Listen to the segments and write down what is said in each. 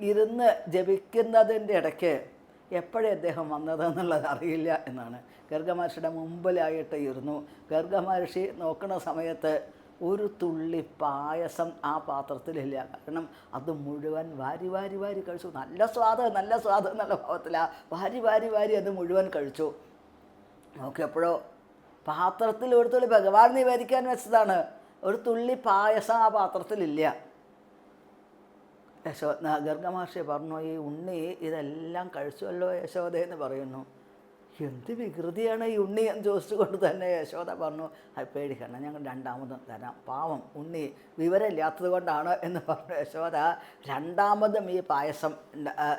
ഇരുന്ന് ജപിക്കുന്നതിന്റെ ഇടയ്ക്ക് എപ്പോഴേ അദ്ദേഹം വന്നതെന്നുള്ളത് അറിയില്ല എന്നാണ്. ഗർഗമഹർഷിയുടെ മുമ്പിലായിട്ട് ഇരുന്നു. ഗർഗമഹർഷി നോക്കുന്ന സമയത്ത് ഒരു തുള്ളി പായസം ആ പാത്രത്തിലില്ല. കാരണം അത് മുഴുവൻ വാരി വാരി വാരി കഴിച്ചു. നല്ല സ്വാദ് നല്ല സ്വാദ് എന്നുള്ള ഭാവത്തിലാണ് വാരി വാരി വാരി അത് മുഴുവൻ കഴിച്ചു. നോക്കിയപ്പോഴോ പാത്രത്തിൽ ഒരു തുള്ളി ഭഗവാൻ നിവേദിക്കാൻ വെച്ചതാണ്. ഒരു തുള്ളി പായസം ആ പാത്രത്തിലില്ല. യശോ ഗർഗമഹർഷി പറഞ്ഞു ഈ ഉണ്ണി ഇതെല്ലാം കഴിച്ചുവല്ലോ യശോദ എന്ന് പറയുന്നു. എന്ത് വികൃതിയാണ് ഈ ഉണ്ണി എന്ന് ചോദിച്ചുകൊണ്ട് തന്നെ യശോദ പറഞ്ഞു അത് പേടിക്കണം ഞങ്ങൾ രണ്ടാമതും തരാം. പാവം ഉണ്ണി വിവരമില്ലാത്തത് കൊണ്ടാണ് എന്ന് പറഞ്ഞു യശോദ. രണ്ടാമതും ഈ പായസം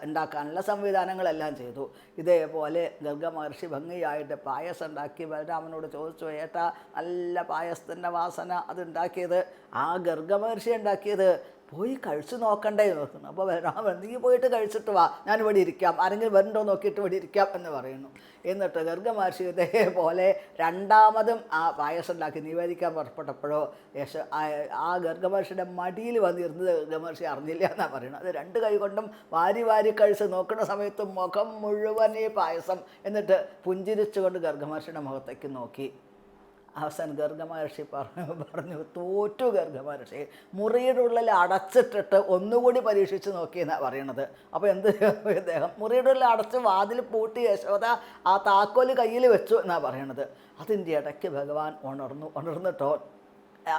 ഉണ്ടാക്കാനുള്ള സംവിധാനങ്ങളെല്ലാം ചെയ്തു. ഇതേപോലെ ഗർഗ മഹർഷി ഭംഗിയായിട്ട് പായസം ഉണ്ടാക്കി. ബലരാമനോട് ചോദിച്ചു ഏട്ടാ നല്ല പായസത്തിന്റെ വാസന അതുണ്ടാക്കിയത് ആ ഗർഗ മഹർഷി ഉണ്ടാക്കിയത്? പോയി കഴിച്ച് നോക്കണ്ടേ നോക്കുന്നു അപ്പോൾ ബലരാമൻ നീ പോയിട്ട് കഴിച്ചിട്ട് വാ. ഞാൻ ഇവിടെ ഇരിക്കാം. ആരെങ്കിലും വരണ്ടോ നോക്കിയിട്ട് ഇവിടെ ഇരിക്കാം എന്ന് പറയുന്നു. എന്നിട്ട് ഗർഗമഹർഷി ഇതേപോലെ രണ്ടാമതും ആ പായസം ഉണ്ടാക്കി നിവേദിക്കാൻ പുറപ്പെട്ടപ്പോഴോ യശ ആ- ആ ഗർഗമഹർഷിയുടെ മടിയിൽ വന്നിരുന്നത് ഗർഗമഹർഷി അറിഞ്ഞില്ല എന്നാണ് പറയുന്നത്. അത് രണ്ട് കൈ കൊണ്ടും വാരി വാരി കഴിച്ച് നോക്കുന്ന സമയത്തും മുഖം മുഴുവൻ ഈ പായസം. എന്നിട്ട് പുഞ്ചിരിച്ചുകൊണ്ട് ഗർഗമഹർഷിയുടെ മുഖത്തേക്ക് നോക്കി. അവസാനം ഗർഗമഹർഷി പറഞ്ഞു പറഞ്ഞു തോറ്റു ഗർഗമഹർഷി മുറിയുടെ ഉള്ളിൽ അടച്ചിട്ടിട്ട് ഒന്നുകൂടി പരീക്ഷിച്ച് നോക്കിയെന്നാണ് പറയണത്. അപ്പോൾ എന്ത് ഇദ്ദേഹം? മുറിയുടെ ഉള്ളിൽ അടച്ച് വാതിൽ പൂട്ടി യശോദ ആ താക്കോൽ കയ്യിൽ വെച്ചു എന്നാണ് പറയണത്. അതിന്റെ ഇടയ്ക്ക് ഭഗവാൻ ഉണർന്നു ഉണർന്നിട്ടോ?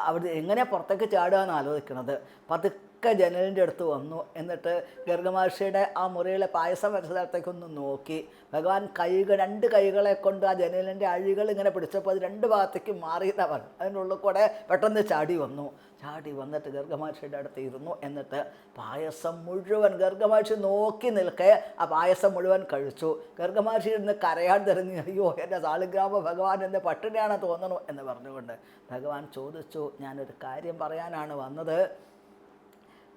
അവിടെ എങ്ങനെ പുറത്തേക്ക് ചാടുക എന്ന് ആലോചിക്കണത്? പതുക്കെ ജനലിന്റെ അടുത്ത് വന്നു. എന്നിട്ട് ഗർഗമഹർഷിയുടെ ആ മുറിയിലെ പായസം വെച്ച സ്ഥലത്തേക്കൊന്ന് നോക്കി. ഭഗവാൻ കൈകൾ രണ്ട് കൈകളെ കൊണ്ട് ആ ജനലിന്റെ അഴികൾ ഇങ്ങനെ പിടിച്ചപ്പോൾ അത് രണ്ട് ഭാഗത്തേക്ക് മാറിയെന്നാണ് പറഞ്ഞു. അതിന്റെ ഉള്ളിൽ കൂടെ പെട്ടെന്ന് ചാടി വന്നു. ചാടി വന്നിട്ട് ഗർഗമഹർഷിയുടെ അടുത്ത് ഇരുന്നു. എന്നിട്ട് പായസം മുഴുവൻ ഗർഗമഹർഷി നോക്കി നിൽക്കെ ആ പായസം മുഴുവൻ കഴിച്ചു. ഗർഗമഹർഷി ഇരുന്ന് കരയാൻ തിരഞ്ഞു അയ്യോ എന്റെ സാളിഗ്രാമ ഭഗവാൻ എന്റെ പട്ടിണിയാണ് തോന്നണു എന്ന് പറഞ്ഞുകൊണ്ട് ഭഗവാൻ ചോദിച്ചു ഞാനൊരു കാര്യം പറയാനാണ് വന്നത്.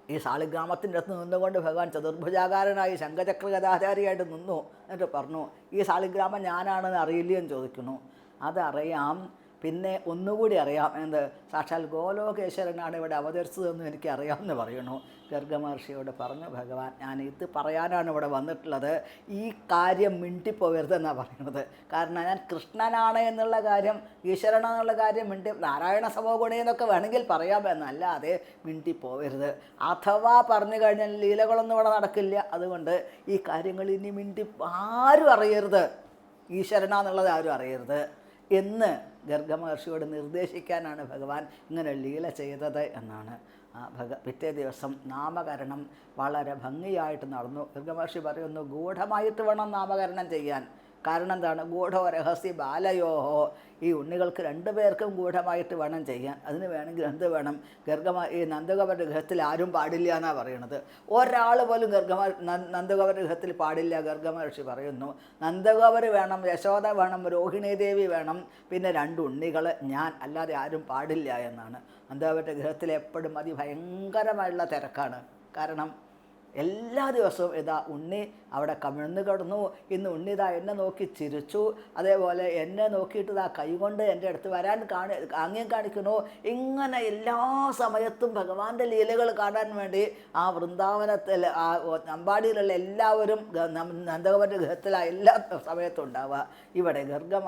ഈ സാളിഗ്രാമത്തിന്റെ അടുത്ത് നിന്നുകൊണ്ട് ഭഗവാൻ ചതുർഭുജാകാരനായി ശങ്കചക്ര കഥാചാരിയായിട്ട് നിന്നു എന്നിട്ട് പറഞ്ഞു ഈ സാളിഗ്രാമം ഞാനാണെന്ന് അറിയില്ലേ എന്ന് ചോദിക്കുന്നു. അതറിയാം പിന്നെ ഒന്നുകൂടി അറിയാം. എന്ത്? സാക്ഷാൽ ഗോലോകേശ്വരനാണ് ഇവിടെ അവതരിച്ചതെന്ന് എനിക്ക് അറിയാമെന്ന് പറയുന്നു. ഗർഗമഹർഷിയോട് പറഞ്ഞു ഭഗവാൻ ഞാൻ ഇത് പറയാനാണ് ഇവിടെ വന്നിട്ടുള്ളത്. ഈ കാര്യം മിണ്ടിപ്പോവരുതെന്നാണ് പറയുന്നത്. കാരണം ഞാൻ കൃഷ്ണനാണ് എന്നുള്ള കാര്യം ഈശ്വരനാണെന്നുള്ള കാര്യം മിണ്ടി നാരായണ സമോഗുണി എന്നൊക്കെ വേണമെങ്കിൽ പറയാം എന്നല്ലാതെ മിണ്ടിപ്പോവരുത്. അഥവാ പറഞ്ഞു കഴിഞ്ഞാൽ ലീലകളൊന്നും ഇവിടെ നടക്കില്ല. അതുകൊണ്ട് ഈ കാര്യങ്ങൾ ഇനി മിണ്ടി ആരും അറിയരുത്. ഈശ്വരനാന്നുള്ളത് ആരും അറിയരുത്. എന്ന് ഗർഗമഹർഷിയോട് നിർദ്ദേശിക്കാനാണ് ഭഗവാൻ ഇങ്ങനെ ലീല ചെയ്തത് എന്നാണ്. ആ ഭഗ പിറ്റേ ദിവസം നാമകരണം വളരെ ഭംഗിയായിട്ട് നടന്നു. ഗർഗമഹർഷി പറയുന്നു ഗൂഢമായിട്ട് വേണം നാമകരണം ചെയ്യാൻ. കാരണം എന്താണ് ഗൂഢോ രഹസ്യ ബാലയോഹോ. ഈ ഉണ്ണികൾക്ക് രണ്ടുപേർക്കും ഗൂഢമായിട്ട് വേണം ചെയ്യാൻ. അതിന് വേണമെങ്കിൽ എന്ത് വേണം? ഗർഗമ ഈ നന്ദകവരുടെ ഗൃഹത്തിൽ ആരും പാടില്ല എന്നാണ് പറയുന്നത് ഒരാൾ പോലും ഗർഗമ നന്ദകവരുടെ ഗൃഹത്തിൽ പാടില്ല ഗർഗമഹർഷി പറയുന്നു. നന്ദഗോപർ വേണം യശോദ വേണം രോഹിണി ദേവി വേണം. പിന്നെ രണ്ട് ഉണ്ണികൾ ഞാൻ അല്ലാതെ ആരും പാടില്ല എന്നാണ്. നന്ദകവരുടെ ഗൃഹത്തിൽ എപ്പോഴും അതിഭയങ്കരമായുള്ള തിരക്കാണ്. കാരണം എല്ലാ ദിവസവും ഇതാ ഉണ്ണി അവിടെ കമിഴ്ന്ന് കിടന്നു. ഇന്ന് ഉണ്ണി ഇതാ എന്നെ നോക്കി ചിരിച്ചു. അതേപോലെ എന്നെ നോക്കിയിട്ട് ഇതാ കൈകൊണ്ട് എന്റെ അടുത്ത് വരാൻ കാണി ആംഗ്യം കാണിക്കുന്നു. ഇങ്ങനെ എല്ലാ സമയത്തും ഭഗവാന്റെ ലീലകൾ കാണാൻ വേണ്ടി ആ വൃന്ദാവനത്തിൽ ആ അമ്പാടിയിലുള്ള എല്ലാവരും നന്ദകുമാരുടെ ഗൃഹത്തിൽ ആ എല്ലാ സമയത്തും ഉണ്ടാവുക. ഇവിടെ ഗർഗമ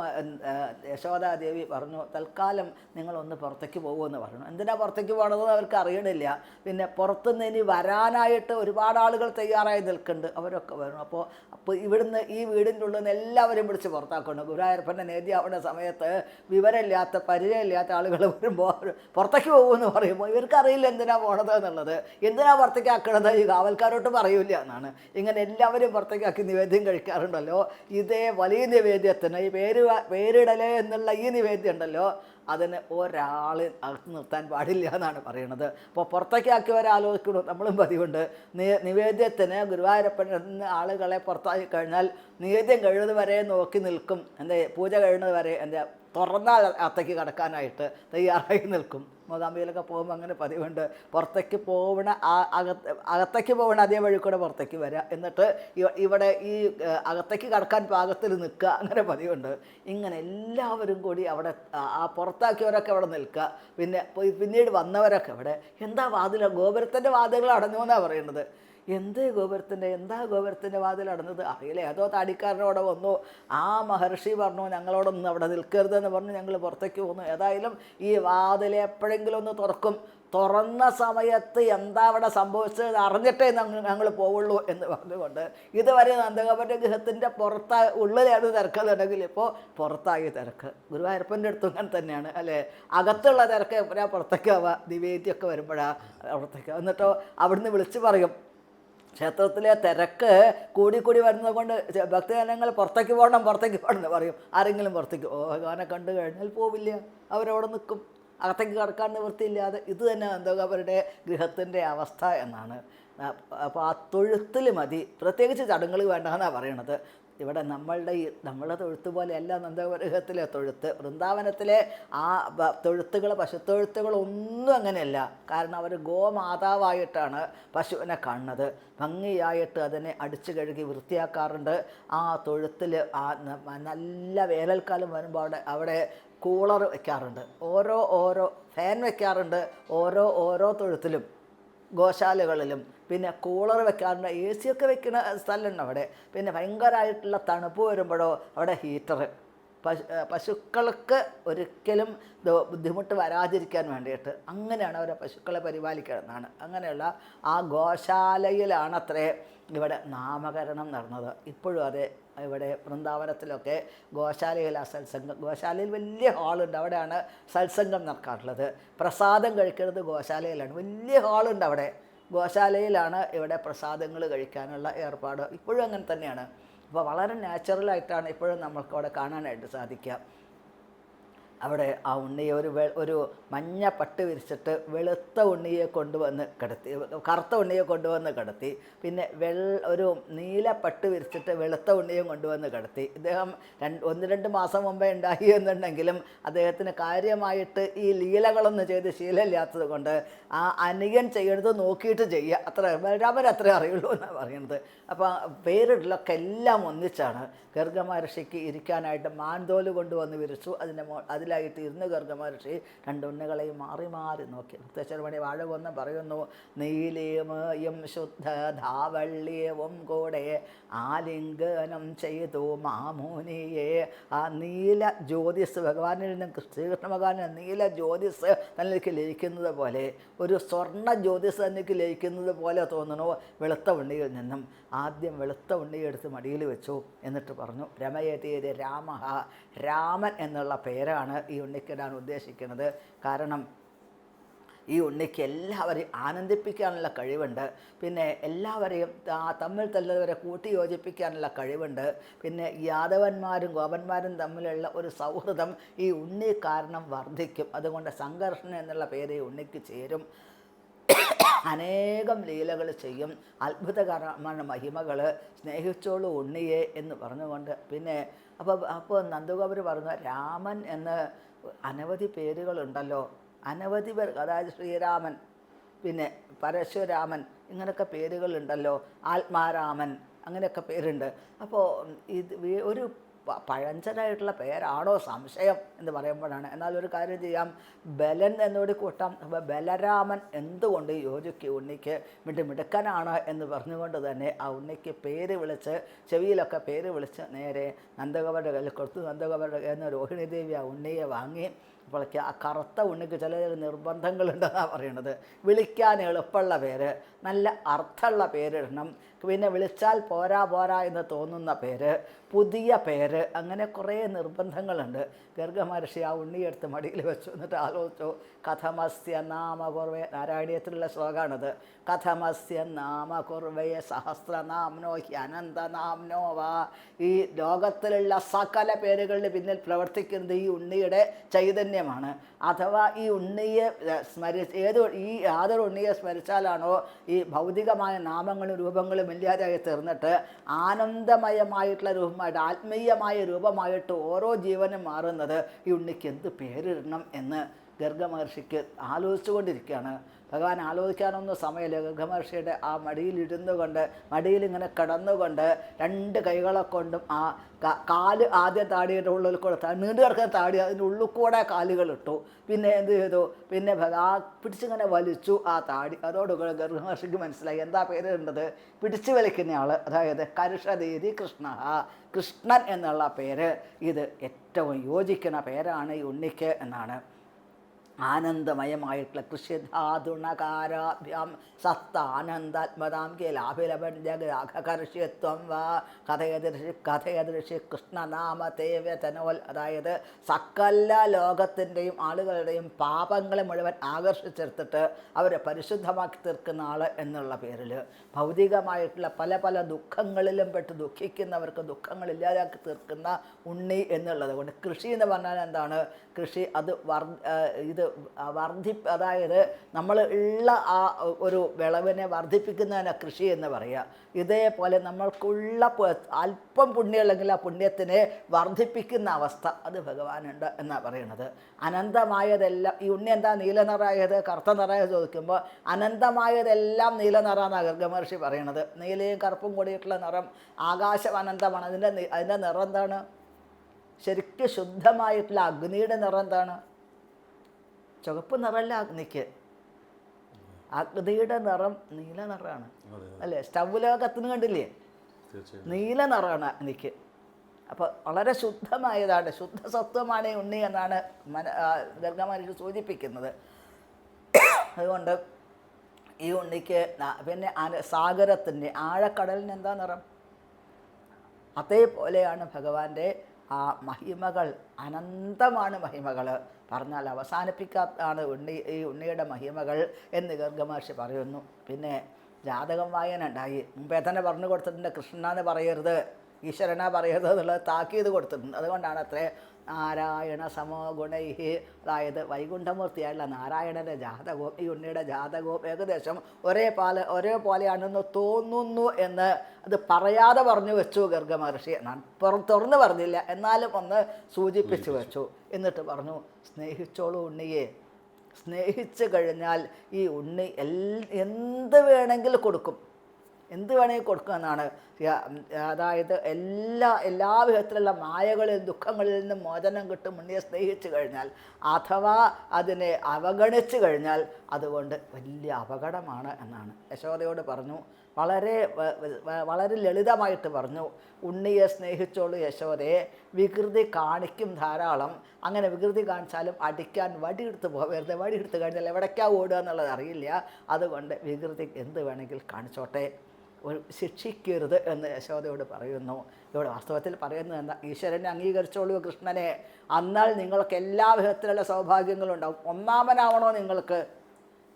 യശോദാദേവി പറഞ്ഞു തൽക്കാലം നിങ്ങളൊന്ന് പുറത്തേക്ക് പോകുമെന്ന് പറഞ്ഞു. എന്തിനാ പുറത്തേക്ക് പോകണമെന്ന് അവർക്ക് അറിയണില്ല. പിന്നെ പുറത്തുനിന്ന് ഇനി വരാനായിട്ട് ഒരുപാട് ആളുകൾ തയ്യാറായി നിൽക്കുന്നുണ്ട്. അവരൊക്കെ വരും അപ്പോൾ അപ്പോൾ ഇവിടുന്ന് ഈ വീടിന്റെ ഉള്ളിൽ നിന്ന് എല്ലാവരും വിളിച്ച് പുറത്താക്കുന്നുണ്ട്. ഗുരുവായൂരപ്പന്റെ നേദ്യാവുന്ന സമയത്ത് വിവരമില്ലാത്ത പരിചയമില്ലാത്ത ആളുകൾ വരുമ്പോൾ പുറത്തേക്ക് പോകുമെന്ന് പറയുമ്പോൾ ഇവർക്കറിയില്ല എന്തിനാ പോണത് എന്നുള്ളത്. എന്തിനാ പുറത്തേക്കാക്കണത്? ഈ കാവൽക്കാരോട്ട് പറയൂല എന്നാണ്. ഇങ്ങനെ എല്ലാവരും പുറത്തേക്കാക്കി നിവേദ്യം കഴിക്കാറുണ്ടല്ലോ. ഇതേ വലിയ നിവേദ്യത്തിന് ഈ പേര് പേരിടലേ എന്നുള്ള ഈ നിവേദ്യം ഉണ്ടല്ലോ. അതിന് ഒരാൾ അകത്ത് നിർത്താൻ പാടില്ല എന്നാണ് പറയുന്നത് അപ്പോൾ പുറത്തേക്കാക്കിയവരാലോചിക്കണു നമ്മളും പതിവുണ്ട്. നിവേദ്യത്തിന് ഗുരുവായൂരപ്പൻ ആളുകളെ പുറത്താക്കി കഴിഞ്ഞാൽ നിവേദ്യം കഴിയുന്നത് വരെ നോക്കി നിൽക്കും. എന്റെ പൂജ കഴിയുന്നത് വരെ എന്റെ തുറന്നാൽ അകത്തേക്ക് കടക്കാനായിട്ട് തയ്യാറായി നിൽക്കും. മൂതാമ്പിയിലൊക്കെ പോകുമ്പോൾ അങ്ങനെ പതിവുണ്ട്. പുറത്തേക്ക് പോവണ അകത്ത് അകത്തേക്ക് പോവണ അതേ വഴി കൂടെ പുറത്തേക്ക് വരിക എന്നിട്ട് ഇവിടെ ഈ അകത്തേക്ക് കടക്കാൻ പാകത്തിൽ നിൽക്കുക. അങ്ങനെ പതിവുണ്ട്. ഇങ്ങനെ എല്ലാവരും കൂടി അവിടെ ആ- പുറത്താക്കിയവരൊക്കെ അവിടെ നിൽക്കുക. പിന്നെ പിന്നീട് വന്നവരൊക്കെ അവിടെ എന്താ വാതിൽ ഗോപുരത്തിന്റെ വാതിലുകൾ അടഞ്ഞു എന്നാണ് പറയുന്നത്? എന്ത് ഗോപുരത്തിന്റെ എന്താ ഗോപുരത്തിന്റെ വാതിൽ അടഞ്ഞത്? അറിയില്ല. ഏതോ താടിക്കാരനോടെ വന്നു. ആ മഹർഷി പറഞ്ഞു ഞങ്ങളോടൊന്നും അവിടെ നിൽക്കരുതെന്ന് പറഞ്ഞു ഞങ്ങൾ പുറത്തേക്ക് പോന്നു ഏതായാലും ഈ വാതിൽ എപ്പോഴെങ്കിലും ഒന്ന് തുറക്കും. തുറന്ന സമയത്ത് എന്താ അവിടെ സംഭവിച്ചത് അറിഞ്ഞിട്ടേ ഞങ്ങൾ പോവുള്ളൂ. എന്ന് പറഞ്ഞുകൊണ്ട് ഇതുവരെ നന്ദകോപന്റെ ഗൃഹത്തിന്റെ പുറത്ത് ഉള്ളിലാണ് തിരക്കുന്നുണ്ടെങ്കിൽ ഇപ്പോൾ പുറത്തായി തിരക്ക്. ഗുരുവായൂരപ്പന്റെ അടുത്തും അങ്ങനെ തന്നെയാണ് അല്ലേ? അകത്തുള്ള തിരക്ക് എപ്പോഴാണ് പുറത്തേക്കാവുക ദിവേദ്യൊക്കെ വരുമ്പോഴാണ് പുറത്തേക്കാവുക എന്നിട്ടോ അവിടുന്ന് വിളിച്ച് പറയും ക്ഷേത്രത്തിലെ തിരക്ക് കൂടി വരുന്നത് കൊണ്ട് ഭക്തജനങ്ങൾ പുറത്തേക്ക് പോകണം പുറത്തേക്ക് പോകണം എന്ന് പറയും. ആരെങ്കിലും പുറത്തേക്ക് ഓ ഭഗവാനെ കണ്ടു കഴിഞ്ഞാൽ പോവില്ല. അവരവിടെ നിൽക്കും. അകത്തേക്ക് കടക്കാൻ നിവൃത്തിയില്ലാതെ ഇത് തന്നെ എന്തോ അവരുടെ ഗൃഹത്തിന്റെ അവസ്ഥ എന്നാണ്. അപ്പോൾ ആ തൊഴുത്തിൽ മതി. പ്രത്യേകിച്ച് ചടങ്ങുകൾ വേണ്ടെന്നാണ് പറയണത്. ഇവിടെ നമ്മളുടെ ഈ നമ്മളെ തൊഴുത്ത് പോലെയല്ല നന്ദഗൃഹത്തിലെ തൊഴുത്ത്. വൃന്ദാവനത്തിലെ ആ തൊഴുത്തുകൾ പശുത്തൊഴുത്തുകളൊന്നും അങ്ങനെയല്ല. കാരണം അവർ ഗോമാതാവായിട്ടാണ് പശുവിനെ കാണുന്നത്. ഭംഗിയായിട്ട് അതിനെ അടിച്ചു കഴുകി വൃത്തിയാക്കാറുണ്ട്. ആ തൊഴുത്തിൽ ആ നല്ല വേനൽക്കാലം വരുമ്പോൾ അവിടെ അവിടെ കൂളർ വയ്ക്കാറുണ്ട് ഓരോ ഓരോ ഫാൻ വയ്ക്കാറുണ്ട് ഓരോ ഓരോ തൊഴുത്തിലും ഗോശാലകളിലും. പിന്നെ കൂളർ വെക്കാറുണ്ട് എ സി ഒക്കെ വെക്കുന്ന സ്ഥലമുണ്ട് അവിടെ. പിന്നെ ഭയങ്കരമായിട്ടുള്ള തണുപ്പ് വരുമ്പോഴോ അവിടെ ഹീറ്റർ പശുക്കൾക്ക് ഒരിക്കലും ബുദ്ധിമുട്ട് വരാതിരിക്കാൻ വേണ്ടിയിട്ട് അങ്ങനെയാണ് അവരെ പശുക്കളെ പരിപാലിക്കുന്നതാണ്. അങ്ങനെയുള്ള ആ ഗോശാലയിലാണ് അത്രേ ഇവിടെ നാമകരണം നടന്നത്. ഇപ്പോഴും അതെ ഇവിടെ വൃന്ദാവനത്തിലൊക്കെ ഗോശാലയിൽ ആ സത്സംഗം ഗോശാലയിൽ വലിയ ഹാളുണ്ട്. അവിടെയാണ് സത്സംഗം നടക്കാറുള്ളത്. പ്രസാദം കഴിക്കുന്നത് ഗോശാലയിലാണ്. വലിയ ഹാളുണ്ട് അവിടെ. ഗോശാലയിലാണ് ഇവിടെ പ്രസാദങ്ങൾ കഴിക്കാനുള്ള ഏർപ്പാട്. ഇപ്പോഴും അങ്ങനെ തന്നെയാണ്. അപ്പോൾ വളരെ നാച്ചുറലായിട്ടാണ് ഇപ്പോഴും നമ്മൾക്ക് അവിടെ കാണാനായിട്ട് സാധിക്കുക. അവിടെ ആ ഉണ്ണിയെ ഒരു ഒരു മഞ്ഞ പട്ട് വിരിച്ചിട്ട് വെളുത്ത ഉണ്ണിയെ കൊണ്ടുവന്ന് കിടത്തി കറുത്ത ഉണ്ണിയെ കൊണ്ടുവന്ന് കിടത്തി പിന്നെ വെൾ ഒരു നീല പട്ട് വിരിച്ചിട്ട് വെളുത്ത ഉണ്ണിയും കൊണ്ടുവന്ന് കിടത്തി. ഇദ്ദേഹം രണ്ട് ഒന്ന് രണ്ട് മാസം മുമ്പേ ഉണ്ടായി എന്നുണ്ടെങ്കിലും അദ്ദേഹത്തിന് കാര്യമായിട്ട് ഈ ലീലകളൊന്നും ചെയ്ത് ശീലമില്ലാത്തത് കൊണ്ട് ആ അനിയൻ ചെയ്യണത് നോക്കിയിട്ട് ചെയ്യുക. അത്ര അവരത്രേ അറിയുള്ളൂ എന്നാണ് പറയുന്നത്. അപ്പോൾ പേരിടലൊക്കെ എല്ലാം ഒന്നിച്ചാണ്. ഗർഗമഹർഷിക്ക് ഇരിക്കാനായിട്ട് മാൻതോൽ കൊണ്ടുവന്ന് വിരിച്ചു. അതിന്റെ മോ അതിലായിട്ട് ഇരുന്ന് ഗർഗമഹർഷി മഹർഷി മാറി മാറി നോക്കി. മുക്തശ്വരമണി വാഴ കൊന്ന് പറയുന്നു നീലേമയും ശുദ്ധ ധാവള്യവും കൂടെ ആലിംഗനം ചെയ്തു മാമോനിയെ. ആ നീല ജ്യോതിസ് ഭഗവാനിൽ നിന്നും ശ്രീകൃഷ്ണ ഭഗവാന് നീല ജ്യോതിസ് തന്നിലേക്ക് ലയിക്കുന്നത് പോലെ ഒരു സ്വർണ ജ്യോതിസ് തന്നിലേക്ക് ലയിക്കുന്നത് പോലെ തോന്നണു വെളുത്ത ഉണ്ണിയിൽ നിന്നും. ആദ്യം വെളുത്ത ഉണ്ണിയെടുത്ത് മടിയിൽ വെച്ചു എന്നിട്ട് പറഞ്ഞു രമയതീത് രാമ രാമൻ എന്നുള്ള പേരാണ് ഈ ഉണ്ണിക്കിടാൻ ഉദ്ദേശിക്കുന്നത്. കാരണം ഈ ഉണ്ണിക്ക് എല്ലാവരെയും ആനന്ദിപ്പിക്കാനുള്ള കഴിവുണ്ട്. പിന്നെ എല്ലാവരെയും തമ്മിൽ തല്ലവരെ കൂട്ടി യോജിപ്പിക്കാനുള്ള കഴിവുണ്ട്. പിന്നെ യാദവന്മാരും ഗോപന്മാരും തമ്മിലുള്ള ഒരു സൗഹൃദം ഈ ഉണ്ണി കാരണം വർദ്ധിക്കും. അതുകൊണ്ട് സംഘർഷണം എന്നുള്ള പേര് ഉണ്ണിക്ക് ചേരും. അനേകം ലീലകൾ ചെയ്യും. അത്ഭുതകരമായ മഹിമകൾ സ്നേഹിച്ചോളൂ ഉണ്ണിയെ എന്ന് പറഞ്ഞുകൊണ്ട് പിന്നെ അപ്പോൾ അപ്പോൾ നന്ദഗോപർ പറഞ്ഞു രാമൻ എന്ന് അനവധി പേരുകളുണ്ടല്ലോ. അനവധി പേർ അതായത് ശ്രീരാമൻ പിന്നെ പരശുരാമൻ ഇങ്ങനെയൊക്കെ പേരുകളുണ്ടല്ലോ. ആത്മാരാമൻ അങ്ങനെയൊക്കെ പേരുണ്ട്. അപ്പോൾ ഇത് ഒരു പഴഞ്ചനായിട്ടുള്ള പേരാണോ സംശയം എന്ന് പറയുമ്പോഴാണ്. എന്നാൽ ഒരു കാര്യം ചെയ്യാം. ബലൻ എന്നോട് കൂട്ടാം ബലരാമൻ എന്തുകൊണ്ട് യോജിക്കും ഉണ്ണിക്ക് മിട്ട് മിടുക്കനാണ് എന്ന് പറഞ്ഞുകൊണ്ട് തന്നെ ആ ഉണ്ണിക്ക് പേര് വിളിച്ച് ചെവിയിലൊക്കെ പേര് വിളിച്ച് നേരെ നന്ദഗോപരുടെ കയ്യിൽ കൊടുത്തു. നന്ദഗോപരുടെ കയ്യിൽ നിന്ന് രോഹിണി ദേവി ആ ഉണ്ണിയെ വാങ്ങി. അപ്പോഴേക്ക് ആ കറുത്ത ഉണ്ണിക്ക് ചില നിർബന്ധങ്ങളുണ്ടെന്നാണ് പറയണത്. വിളിക്കാൻ എളുപ്പമുള്ള പേര് നല്ല അർത്ഥമുള്ള പേരിടണം പിന്നെ വിളിച്ചാൽ പോരാ പോരാ എന്ന് തോന്നുന്ന പേര് പുതിയ പേര് അങ്ങനെ കുറേ നിർബന്ധങ്ങളുണ്ട്. ഗർഗമഹർഷി ആ ഉണ്ണിയെടുത്ത് മടിയിൽ വെച്ചു. എന്നിട്ട് ആലോചിച്ചു കഥമസ്യ നാമ കുർവേ നാരായണീയത്തിലുള്ള ശ്ലോകമാണത് കഥമസ്യ നാമ കുറവയെ സഹസ്രനാംനോ ഹി അനന്തനാംനോ വാ ഈ ലോകത്തിലുള്ള സകല പേരുകളുടെ പിന്നിൽ പ്രവർത്തിക്കുന്നത് ഈ ഉണ്ണിയുടെ ചൈതന്യമാണ് അഥവാ ഈ ഉണ്ണിയെ സ്മരി ഏത് ഈ യാതൊരു ഉണ്ണിയെ സ്മരിച്ചാലാണോ ഈ ഭൗതികമായ നാമങ്ങളും രൂപങ്ങളും ഇല്ലാതായി തീർന്നിട്ട് ആനന്ദമയമായിട്ടുള്ള രൂപമായിട്ട് ആത്മീയമായ രൂപമായിട്ട് ഓരോ ജീവനും മാറുന്നത് ഈ ഉണ്ണിക്ക് എന്ത് പേരിടണം എന്ന് ഗർഗമഹർഷിക്ക് ആലോചിച്ചുകൊണ്ടിരിക്കുകയാണ്. ഭഗവാൻ ആലോചിക്കാനൊന്നും സമയമില്ല. ഗർഗമഹർഷിയുടെ ആ മടിയിലിരുന്നു കൊണ്ട് മടിയിലിങ്ങനെ കിടന്നുകൊണ്ട് രണ്ട് കൈകളെ കൊണ്ടും ആ കാൽ ആദ്യം താടിയുടെ ഉള്ളിൽ കൂടെ നീണ്ടു താടി അതിന്റെ ഉള്ളിൽ കൂടെ കാലുകൾ ഇട്ടു. പിന്നെ എന്ത് ചെയ്തു? പിന്നെ ആ പിടിച്ചിങ്ങനെ വലിച്ചു ആ താടി. അതോടുകൂടെ ഗർഗമഹർഷിക്ക് മനസ്സിലായി. എന്താ പേര് ഉണ്ടത് പിടിച്ചു വലിക്കുന്ന ആൾ അതായത് കരുഷദേതി കൃഷ്ണ. കൃഷ്ണൻ എന്നുള്ള പേര്. ഇത് ഏറ്റവും യോജിക്കുന്ന പേരാണ് ഈ ഉണ്ണിക്ക് എന്നാണ്. ആനന്ദമയമായിട്ടുള്ള കൃഷ്യധാതുണകാരാഭ്യാം സത്താനന്ദാത്മതാം കേലാഭിലഭൻ ജഗരാഘകർഷ്യത്വം വാ. കഥയദൃശി കഥയദൃശി കൃഷ്ണനാമതേവ്യതനോൽ അതായത് സകല ലോകത്തിന്റെയും ആളുകളുടെയും പാപങ്ങളെ മുഴുവൻ ആകർഷിച്ചെടുത്തിട്ട് അവരെ പരിശുദ്ധമാക്കി തീർക്കുന്ന ആൾ എന്നുള്ള പേരിൽ ഭൗതികമായിട്ടുള്ള പല പല ദുഃഖങ്ങളിലും പെട്ട് ദുഃഖിക്കുന്നവർക്ക് ദുഃഖങ്ങളില്ലാതാക്കി തീർക്കുന്ന ഉണ്ണി എന്നുള്ളത് കൊണ്ട് കൃഷി എന്ന് പറഞ്ഞാൽ എന്താണ്? കൃഷി അത് വർ ഇത് വർദ്ധി അതായത് നമ്മൾ ഉള്ള ആ ഒരു വിളവിനെ വർദ്ധിപ്പിക്കുന്നതിനെ കൃഷി എന്ന് പറയുക ഇതേപോലെ നമ്മൾക്കുള്ള അല്പം പുണ്യമുള്ളെങ്കിൽ ആ പുണ്യത്തിനെ വർദ്ധിപ്പിക്കുന്ന അവസ്ഥ അത് ഭഗവാനുണ്ട് എന്നാണ് പറയുന്നത് അനന്തമായതെല്ലാം ഈ ഉണ്ണി എന്താ നീല നിറായത് കറുത്ത നിറായത് ചോദിക്കുമ്പോൾ അനന്തമായതെല്ലാം നീല നിറാന്നാണ് ഗർഗമഹർഷി പറയണത്. നീലയും കറുപ്പും കൂടിയിട്ടുള്ള നിറം ആകാശം അനന്തമാണ്. അതിന്റെ അതിന്റെ നിറം എന്താണ്? ശരിക്കും ശുദ്ധമായിട്ടുള്ള അഗ്നിയുടെ നിറം എന്താണ്? ചുവപ്പ് നിറമല്ല അഗ്നിക്ക്. അഗ്നിയുടെ നിറം നീല നിറമാണ്. അല്ലെ? സ്റ്റവ് ലോകത്തിന് കണ്ടില്ലേ? നീല നിറമാണ് അഗ്നിക്ക്. അപ്പോൾ വളരെ ശുദ്ധമായതാണ് ശുദ്ധസത്വമാണ് സത്വമാണ് ഉണ്ണി എന്നാണ് മന ഗർഗമനുഷ്യ സൂചിപ്പിക്കുന്നത്. അതുകൊണ്ട് ഈ ഉണ്ണിക്ക് പിന്നെ സാഗരത്തിന്റെ ആഴക്കടലിന് എന്താ നിറം? അതേപോലെയാണ് ഭഗവാന്റെ ആ മഹിമകൾ അനന്തമാണ് മഹിമകൾ. പറഞ്ഞാൽ അവസാനിപ്പിക്കാത്താണ് ഉണ്ണി ഈ ഉണ്ണിയുടെ മഹിമകൾ എന്ന് ഗർഗമഹർഷി പറയുന്നു. പിന്നെ ജാതകം വായന ഉണ്ടായി മുമ്പേ തന്നെ പറഞ്ഞു കൊടുത്തിട്ടുണ്ട് കൃഷ്ണ പറയരുത് ഈശ്വരനാ പറയരുത് എന്നുള്ളത് താക്കീത് കൊടുത്തിട്ടുണ്ട്. അതുകൊണ്ടാണ് അത്രേ നാരായണ സമോ ഗുണൈഹി അതായത് വൈകുണ്ഠമൂർത്തിയായുള്ള നാരായണന്റെ ജാതകവും ഈ ഉണ്ണിയുടെ ജാതകവും ഏകദേശം ഒരേ പാല ഒരേ പോലെയാണെന്ന് തോന്നുന്നു എന്ന് അത് പറയാതെ പറഞ്ഞു വെച്ചു ഗർഗ മഹർഷി. തുറന്ന് പറഞ്ഞില്ല. എന്നാലും ഒന്ന് സൂചിപ്പിച്ചു. വെച്ചു. എന്നിട്ട് പറഞ്ഞു സ്നേഹിച്ചോളൂ ഉണ്ണിയെ. സ്നേഹിച്ചു കഴിഞ്ഞാൽ ഈ ഉണ്ണി എൽ എന്ത് വേണമെങ്കിലും കൊടുക്കും. എന്ത് വേണമെങ്കിൽ കൊടുക്കുമെന്നാണ് അതായത് എല്ലാ എല്ലാ വിധത്തിലുള്ള മായകളിൽ ദുഃഖങ്ങളിൽ നിന്നും മോചനം കിട്ടും മുന്നേ സ്നേഹിച്ചു കഴിഞ്ഞാൽ. അഥവാ അതിനെ അവഗണിച്ചു കഴിഞ്ഞാൽ അതുകൊണ്ട് വലിയ അപകടമാണ് എന്നാണ്. യശോദയോട് പറഞ്ഞു വളരെ വളരെ ലളിതമായിട്ട് പറഞ്ഞു ഉണ്ണിയെ സ്നേഹിച്ചോളൂ യശോദയെ വികൃതി കാണിക്കും ധാരാളം. അങ്ങനെ വികൃതി കാണിച്ചാലും അടിക്കാൻ വടിയെടുത്ത് പോകരുത് വടിയെടുത്ത് കഴിഞ്ഞാൽ എവിടേക്കാ ഓടുക എന്നുള്ളത് അറിയില്ല. അതുകൊണ്ട് വികൃതി എന്ത് വേണമെങ്കിൽ കാണിച്ചോട്ടെ. ശിക്ഷിക്കരുത് എന്ന് യശോദയോട് പറയുന്നു. ഇവിടെ വാസ്തവത്തിൽ പറയുന്നത് എന്താ? ഈശ്വരനെ അംഗീകരിച്ചോളൂ കൃഷ്ണനെ. അന്നാൽ നിങ്ങൾക്ക് എല്ലാ വിധത്തിലുള്ള സൗഭാഗ്യങ്ങളും ഉണ്ടാവും ഒന്നാമനാവണോ നിങ്ങൾക്ക്?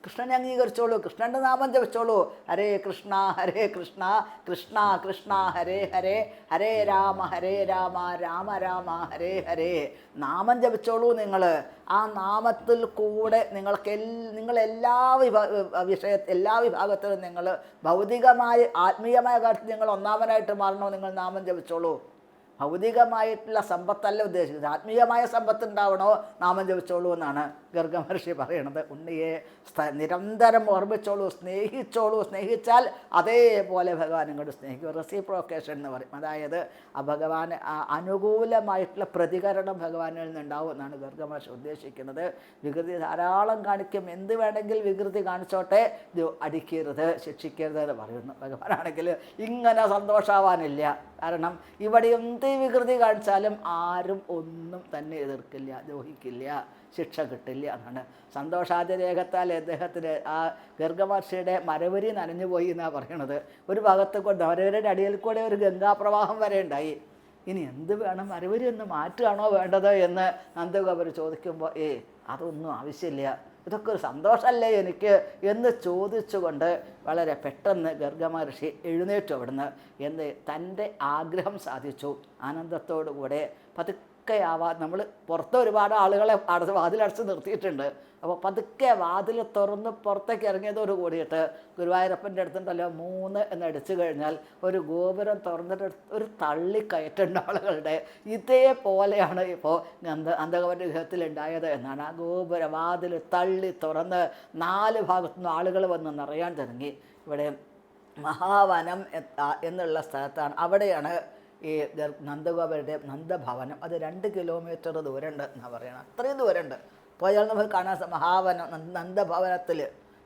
കൃഷ്ണനെ അംഗീകരിച്ചോളൂ കൃഷ്ണന്റെ നാമം ജപിച്ചോളൂ. ഹരേ കൃഷ്ണ ഹരേ കൃഷ്ണ കൃഷ്ണ കൃഷ്ണ ഹരേ ഹരേ ഹരേ രാമ ഹരേ രാമ രാമ രാമ ഹരേ ഹരേ. നാമം ജപിച്ചോളൂ നിങ്ങൾ ആ നാമത്തിൽ കൂടെ നിങ്ങൾക്ക് നിങ്ങൾ എല്ലാ വിഭാ വിഷയ എല്ലാ വിഭാഗത്തിലും നിങ്ങൾ ഭൗതികമായി ആത്മീയമായ കാര്യത്തിൽ നിങ്ങൾ ഒന്നാമനായിട്ട് മാറണോ? നിങ്ങൾ നാമം ജപിച്ചോളൂ. ഭൗതികമായിട്ടുള്ള സമ്പത്തല്ല ഉദ്ദേശിക്കുന്നത് ആത്മീയമായ സമ്പത്ത് ഉണ്ടാവണോ നാമം ജപിച്ചോളൂ എന്നാണ് ഗർഗമഹർഷി പറയണത്. ഉണ്ണിയെ നിരന്തരം ഓർമ്മിച്ചോളൂ സ്നേഹിച്ചോളൂ. സ്നേഹിച്ചാൽ അതേപോലെ ഭഗവാൻ ഇങ്ങോട്ട് സ്നേഹിക്കും. റെസിപ്രോക്കേഷൻ എന്ന് പറയും. അതായത് ആ ഭഗവാൻ അനുകൂലമായിട്ടുള്ള പ്രതികരണം ഭഗവാനിൽ നിന്നുണ്ടാവും എന്നാണ് ഗർഗമഹർഷി ഉദ്ദേശിക്കുന്നത്. വികൃതി ധാരാളം കാണിക്കും. എന്ത് വേണമെങ്കിൽ വികൃതി കാണിച്ചോട്ടെ. ഇത് അടിക്കരുത് ശിക്ഷിക്കരുത് എന്ന് പറയുന്നു. ഭഗവാനാണെങ്കിൽ ഇങ്ങനെ സന്തോഷാവാനില്ല. കാരണം ഇവിടെ എന്ത് വികൃതി കാണിച്ചാലും ആരും ഒന്നും തന്നെ എതിർക്കില്ല ദ്രോഹിക്കില്ല ശിക്ഷ കിട്ടില്ല എന്നാണ്. സന്തോഷാതിരേഖത്താൽ അദ്ദേഹത്തിന് ആ ഗർഗമഹർഷിയുടെ മരവരി നനഞ്ഞുപോയി എന്നാണ് പറയണത്. ഒരു ഭാഗത്ത് കൊണ്ട് മരവരിയുടെ അടിയിൽ കൂടെ ഒരു ഗംഗാപ്രവാഹം വരെ ഉണ്ടായി. ഇനി എന്ത് വേണം? മരവരി ഒന്ന് മാറ്റുകയാണോ വേണ്ടത് എന്ന് നന്ദഗോപർ ചോദിക്കുമ്പോൾ ഏ അതൊന്നും ആവശ്യമില്ല. ഇതൊക്കെ ഒരു സന്തോഷമല്ലേ എനിക്ക് എന്ന് ചോദിച്ചുകൊണ്ട് വളരെ പെട്ടെന്ന് ഗർഗമഹർഷി എഴുന്നേറ്റു അവിടുന്ന്. എന്ന് തന്റെ ആഗ്രഹം സാധിച്ചു. ആനന്ദത്തോടു കൂടെ പതുക്കെ പതുക്കെ ആ വാ നമ്മൾ പുറത്ത് ഒരുപാട് ആളുകളെ അടച്ച് വാതിലടച്ച് നിർത്തിയിട്ടുണ്ട്. അപ്പോൾ പതുക്കെ വാതിൽ തുറന്ന് പുറത്തേക്ക് ഇറങ്ങിയതോട് കൂടിയിട്ട് ഗുരുവായൂരപ്പന്റെ അടുത്തുണ്ടല്ലോ മൂന്ന് എന്നടിച്ചു കഴിഞ്ഞാൽ ഒരു ഗോപുരം തുറന്നിട്ട് ഒരു തള്ളി കയറ്റേണ്ട ആളുകളുടെ ഇതേപോലെയാണ് ഇപ്പോൾ നന്ദ നന്ദകവന്റെ ഗൃഹത്തിലുണ്ടായത് എന്നാണ്. ആ ഗോപുര വാതിൽ തള്ളി തുറന്ന് നാല് ഭാഗത്തുനിന്ന് ആളുകൾ വന്ന് നിറയാൻ തുടങ്ങി. ഇവിടെ മഹാവനം എന്നുള്ള സ്ഥലത്താണ്. അവിടെയാണ് ഈ നന്ദഗോപരുടെ നന്ദഭവനം. അത് രണ്ട് കിലോമീറ്റർ ദൂരമുണ്ട് എന്നാണ് പറയുന്നത് അത്രയും ദൂരമുണ്ട് പോയാൽ നമുക്ക് കാണാൻ മഹാവനം നന്ദഭവനത്തിൽ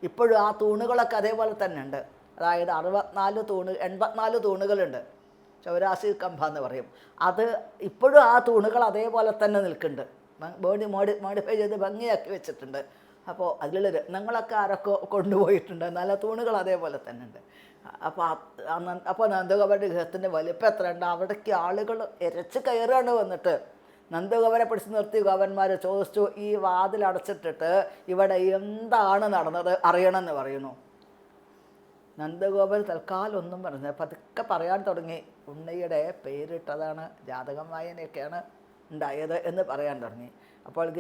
ഇപ്പോഴും ആ തൂണുകളൊക്കെ അതേപോലെ തന്നെ ഉണ്ട് അതായത് അറുപത്തിനാല് തൂണ് എൺപത്തിനാല് തൂണുകളുണ്ട്. ചൗരാസി കമ്പ എന്ന് പറയും. അത് ഇപ്പോഴും ആ തൂണുകൾ അതേപോലെ തന്നെ നിൽക്കുന്നുണ്ട്. ബോഡി മോഡി മോഡിഫൈ ചെയ്ത് ഭംഗിയാക്കി വെച്ചിട്ടുണ്ട്. അപ്പോൾ അതിലുള്ള രത്നങ്ങളൊക്കെ ആരൊക്കെ കൊണ്ടുപോയിട്ടുണ്ട്? നല്ല തൂണുകൾ അതേപോലെ തന്നെ ഉണ്ട് അപ്പോൾ അപ്പോൾ നന്ദഗോപരുടെ ഗൃഹത്തിന്റെ വലിപ്പം എത്ര ഉണ്ട് അവിടേക്ക് ആളുകൾ ഇരച്ച് കയറുകയാണ് വന്നിട്ട്. നന്ദകുമാരെ പിടിച്ച് നിർത്തി ഗോപന്മാർ ചോദിച്ചു ഈ വാതിൽ അടച്ചിട്ടിട്ട് ഇവിടെ എന്താണ് നടന്നത്? അറിയണമെന്ന് പറയുന്നു. നന്ദഗോപൻ തൽക്കാലം ഒന്നും പറഞ്ഞു പതുക്കെ പറയാൻ തുടങ്ങി. ഉണ്ണിയുടെ പേരിട്ടതാണ് ജാതകം വായനയൊക്കെയാണ് ഉണ്ടായത് എന്ന് പറയാൻ തുടങ്ങി. അപ്പോൾ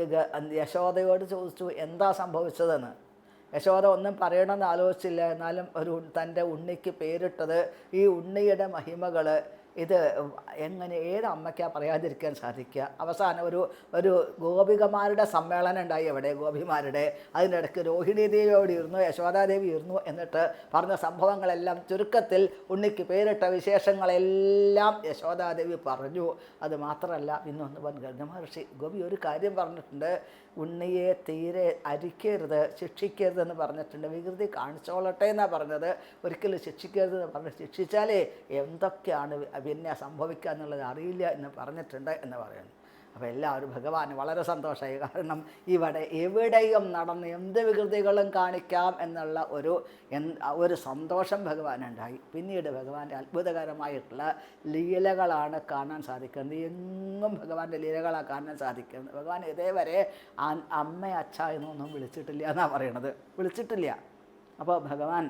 യശോദയോട് ചോദിച്ചു എന്താ സംഭവിച്ചതെന്ന്? യശോദ ഒന്നും പറയണമെന്ന് ആലോചിച്ചില്ല. എന്നാലും ഒരു തന്റെ ഉണ്ണിക്ക് പേരിട്ടത് ഈ ഉണ്ണിയുടെ മഹിമകൾ ഇത് എങ്ങനെ ഏത് അമ്മയ്ക്കാണ് പറയാതിരിക്കാൻ സാധിക്കുക? അവസാനം ഒരു ഒരു ഗോപികമാരുടെ സമ്മേളനം ഉണ്ടായി അവിടെ ഗോപിമാരുടെ. അതിനിടയ്ക്ക് രോഹിണി ദേവിയോട് ഇരുന്നു യശോദാദേവി ഇരുന്നു എന്നിട്ട് പറഞ്ഞ സംഭവങ്ങളെല്ലാം ചുരുക്കത്തിൽ ഉണ്ണിക്ക് പേരിട്ട വിശേഷങ്ങളെല്ലാം യശോദാദേവി പറഞ്ഞു. അത് മാത്രമല്ല ഇന്നൊന്ന് വൻ ഗർഗമഹർഷി ഗോപി ഒരു കാര്യം പറഞ്ഞിട്ടുണ്ട്. ഉണ്ണിയെ തീരെ അരിക്കരുത് ശിക്ഷിക്കരുതെന്ന് പറഞ്ഞിട്ടുണ്ട്. വികൃതി കാണിച്ചോളട്ടെ എന്നാണ് പറഞ്ഞത്. ഒരിക്കലും ശിക്ഷിക്കരുത് എന്ന് പറഞ്ഞ് ശിക്ഷിച്ചാലേ എന്തൊക്കെയാണ് പിന്നെ സംഭവിക്കുക എന്നുള്ളത് അറിയില്ല എന്ന് പറഞ്ഞിട്ടുണ്ട് എന്ന് പറയുന്നു. അപ്പോൾ എല്ലാവരും ഭഗവാൻ വളരെ സന്തോഷമായി. കാരണം ഇവിടെ എവിടെയും നടന്ന് എന്ത് വികൃതികളും കാണിക്കാം എന്നുള്ള ഒരു ഒരു സന്തോഷം ഭഗവാനുണ്ടായി. പിന്നീട് ഭഗവാന്റെ അത്ഭുതകരമായിട്ടുള്ള ലീലകളാണ് കാണാൻ സാധിക്കുന്നത്. എങ്ങും ഭഗവാന്റെ ലീലകളാണ് കാണാൻ സാധിക്കുന്നത്. ഭഗവാൻ ഇതേവരെ അമ്മ അച്ഛ എന്നൊന്നും വിളിച്ചിട്ടില്ല എന്നാണ് പറയണത്. വിളിച്ചിട്ടില്ല. അപ്പോൾ ഭഗവാൻ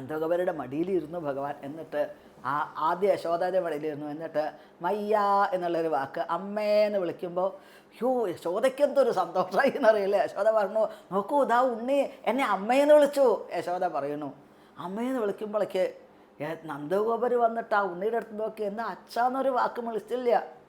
അന്ധകവരുടെ മടിയിലിരുന്നു ഭഗവാൻ. എന്നിട്ട് ആ ആദ്യ യശോദയുടെ മടിയിലിരുന്നു എന്നിട്ട് മയ്യ എന്നുള്ളൊരു വാക്ക് അമ്മേന്ന് വിളിക്കുമ്പോൾ യോ യശോദയ്ക്കെന്തൊരു സന്തോഷമായി എന്നറിയില്ല? യശോദ പറഞ്ഞു നോക്കൂ ഇതാ ഉണ്ണി എന്നെ അമ്മയെന്ന് വിളിച്ചു. യശോദ പറയുന്നു. അമ്മയെന്ന് വിളിക്കുമ്പോഴേക്ക് നന്ദഗോപര് വന്നിട്ട് ആ ഉണ്ണിയുടെ അടുത്ത് നോക്കി എന്നാ അച്ഛന്നൊരു വാക്ക് വിളിച്ചില്ല